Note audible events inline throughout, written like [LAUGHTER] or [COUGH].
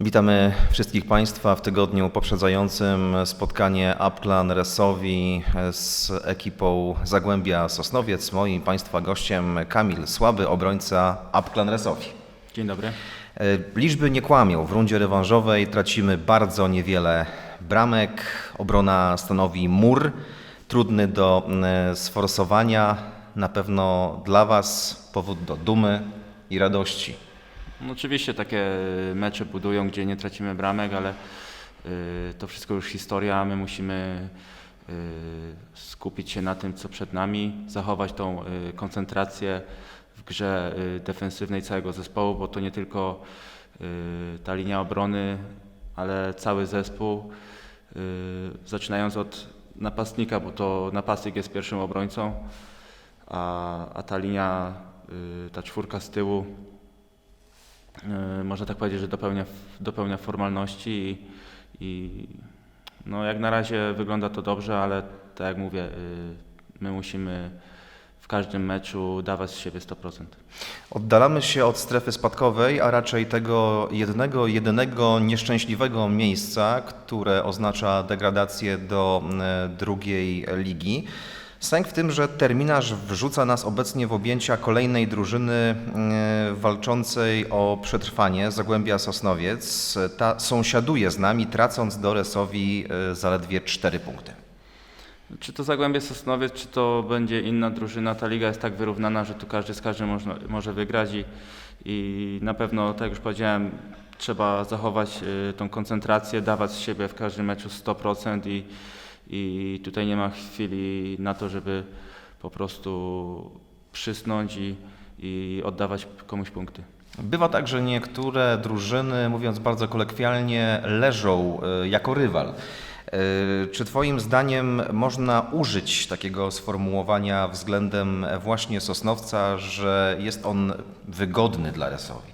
Witamy wszystkich Państwa w tygodniu poprzedzającym spotkanie Upclan Resowi z ekipą Zagłębia Sosnowiec. Moim Państwa gościem Kamil Słaby, obrońca Upclan Resowi. Dzień dobry. E, Liczby nie kłamią. W rundzie rewanżowej tracimy bardzo niewiele bramek. Obrona stanowi mur, trudny do mm, sforsowania. Na pewno dla Was powód do dumy i radości. No, oczywiście takie mecze budują, gdzie nie tracimy bramek, ale y, to wszystko już historia. My musimy y, skupić się na tym, co przed nami, zachować tą y, koncentrację w grze defensywnej całego zespołu, bo to nie tylko ta linia obrony, ale cały zespół. Zaczynając od napastnika, bo to napastnik jest pierwszym obrońcą, a, a ta linia, ta czwórka z tyłu można tak powiedzieć, że dopełnia, dopełnia formalności i, i no jak na razie wygląda to dobrze, ale tak jak mówię, yy, my musimy w każdym meczu dawać z siebie 100%. Oddalamy się od strefy spadkowej, a raczej tego jednego, jedynego nieszczęśliwego miejsca, które oznacza degradację do e, drugiej ligi. Sęk w tym, że terminarz wrzuca nas obecnie w objęcia kolejnej drużyny e, walczącej o przetrwanie, Zagłębia Sosnowiec. Ta sąsiaduje z nami, tracąc do Resowi e, zaledwie 4 punkty. Czy to Zagłębie Sosnowiec, czy to będzie inna drużyna, ta liga jest tak wyrównana, że tu każdy z każdym może wygrać i, i na pewno, tak jak już powiedziałem, trzeba zachować y, tą koncentrację, dawać z siebie w każdym meczu 100% i, i tutaj nie ma chwili na to, żeby po prostu przysnąć i, i oddawać komuś punkty. Bywa tak, że niektóre drużyny, mówiąc bardzo kolekwialnie, leżą e, jako rywal. E, Czy Twoim zdaniem można użyć takiego sformułowania względem właśnie Sosnowca, że jest on wygodny dla Resowi?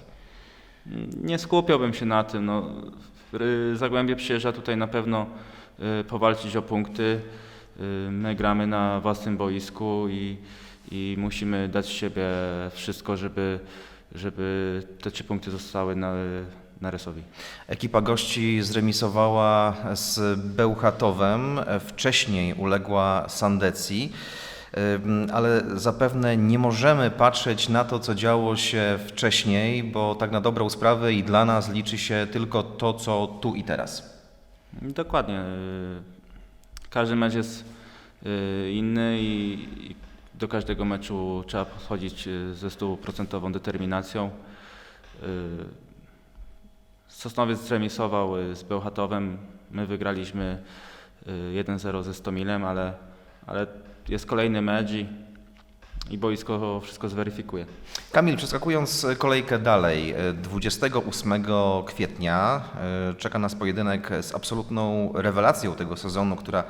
Nie skupiałbym się na tym. No, Zagłębie przyjeżdża tutaj na pewno powalczyć o punkty. Y, My gramy na własnym boisku i, i musimy dać siebie wszystko, żeby, żeby te trzy punkty zostały na, na Resowi. Ekipa gości zremisowała z Bełchatowem, wcześniej uległa Sandecji. Ale zapewne nie możemy patrzeć na to, co działo się wcześniej, bo tak na dobrą sprawę i dla nas liczy się tylko to, co tu i teraz. Dokładnie. y, Każdy mecz jest y, inny i, do każdego meczu trzeba podchodzić y, ze stuprocentową determinacją. Sosnowiec zremisował z Bełchatowem. My wygraliśmy y, 1-0 ze Stomilem, ale, ale jest kolejny mecz i, i boisko wszystko zweryfikuje. Kamil, przeskakując kolejkę dalej, e, 28 kwietnia e, czeka nas pojedynek z absolutną rewelacją tego sezonu, która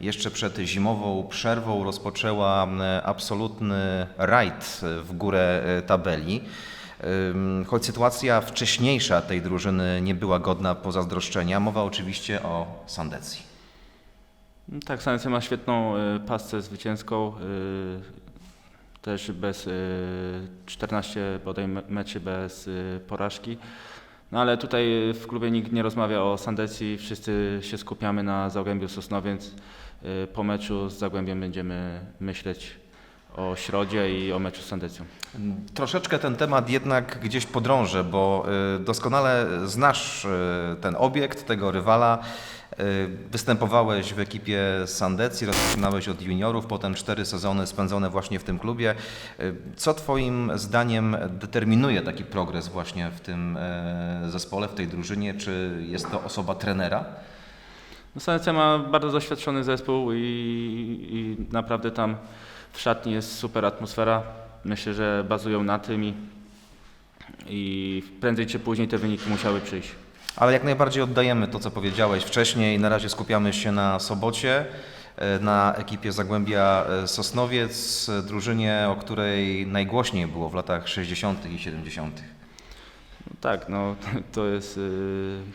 jeszcze przed zimową przerwą rozpoczęła e, absolutny rajd w górę e, tabeli. Choć sytuacja wcześniejsza tej drużyny nie była godna pozazdroszczenia, mowa oczywiście o Sandecji. Tak, Sandecja ma świetną pasce zwycięską. Y, Też bez y, 14 bodaj me- meczy bez y, porażki. No ale tutaj w klubie nikt nie rozmawia o Sandecji, wszyscy się skupiamy na Zagłębiu Sosnowiec. Y, Po meczu z Zagłębiem będziemy myśleć o środzie i o meczu z Sandecją. Troszeczkę ten temat jednak gdzieś podrążę, bo y, doskonale znasz y, ten obiekt, tego rywala. Y, Występowałeś w ekipie Sandecji, rozpoczynałeś od juniorów, potem cztery sezony spędzone właśnie w tym klubie. Y, Co Twoim zdaniem determinuje taki progres właśnie w tym e, zespole, w tej drużynie? Czy jest to osoba trenera? No ma bardzo doświadczony zespół i, i naprawdę tam w szatni jest super atmosfera. Myślę, że bazują na tym i, i prędzej czy później te wyniki musiały przyjść. Ale jak najbardziej oddajemy to, co powiedziałeś wcześniej. Na razie skupiamy się na Sobocie, e, na ekipie Zagłębia e, Sosnowiec, e, drużynie, o której najgłośniej było w latach 60. i 70. No tak, no, [LAUGHS] to jest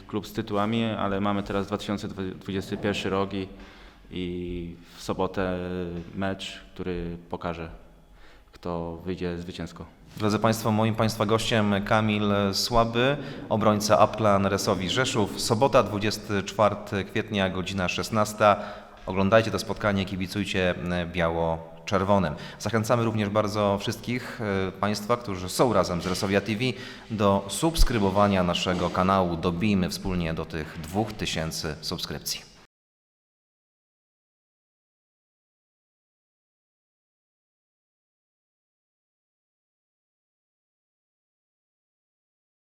klub z tytułami, ale mamy teraz 2021 rok i, i w sobotę mecz, który pokaże, kto wyjdzie zwycięsko. Drodzy Państwo, moim Państwa gościem Kamil Słaby, obrońca Apklan Resowi Rzeszów. Sobota, 24 kwietnia, godzina 16. Oglądajcie to spotkanie, kibicujcie biało-czerwonym. Zachęcamy również bardzo wszystkich e, Państwa, którzy są razem z Resowia TV do subskrybowania naszego kanału. Dobijmy wspólnie do tych 2000 subskrypcji.